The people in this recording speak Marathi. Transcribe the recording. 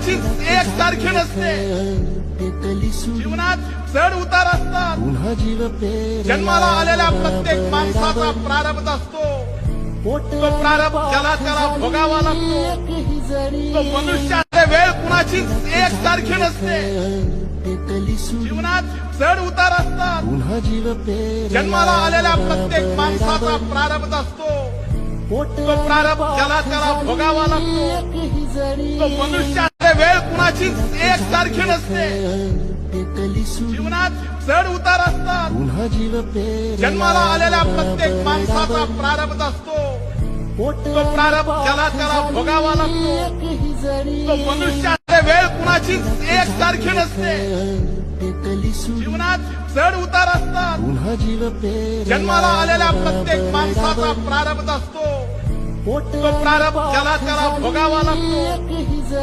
जीवनाची एक सारखी नसते. जीवनात चढ उतार असतात. पुन्हा जीव जन्माला आलेल्या प्रत्येक माणसाचा प्रारब्ध असतो. तो प्रारब्ध त्याला त्याला भोगावा लागतो. तो मनुष्याचे वेळ कुणाची एक सारखी नसते. जीवनात चढ उतार असतात. पुन्हा जीव जन्माला आलेल्या प्रत्येक माणसाचा प्रारब्ध असतो. तो प्रारब्ध त्याला त्याला भोगावा लागतो. तो मनुष्याचे वेळ एक सारखी नसते. जीवनात चढ उतार असतात. पुन्हा जीव पेर जन्माला आलेल्या प्रत्येक माणसाचा प्रारब्ध असतो. तो प्रारब्ध त्याला त्याला भोगावा लागतो. तो मनुष्याचे वेळ कुणाची एक सारखी नसते. जीवनात चढ उतार असतात. पुन्हा जीव पेर जन्माला आलेल्या प्रत्येक माणसाचा प्रारब्ध असतो. तो प्रारब्ध त्याला त्याला भोगावा लागतो.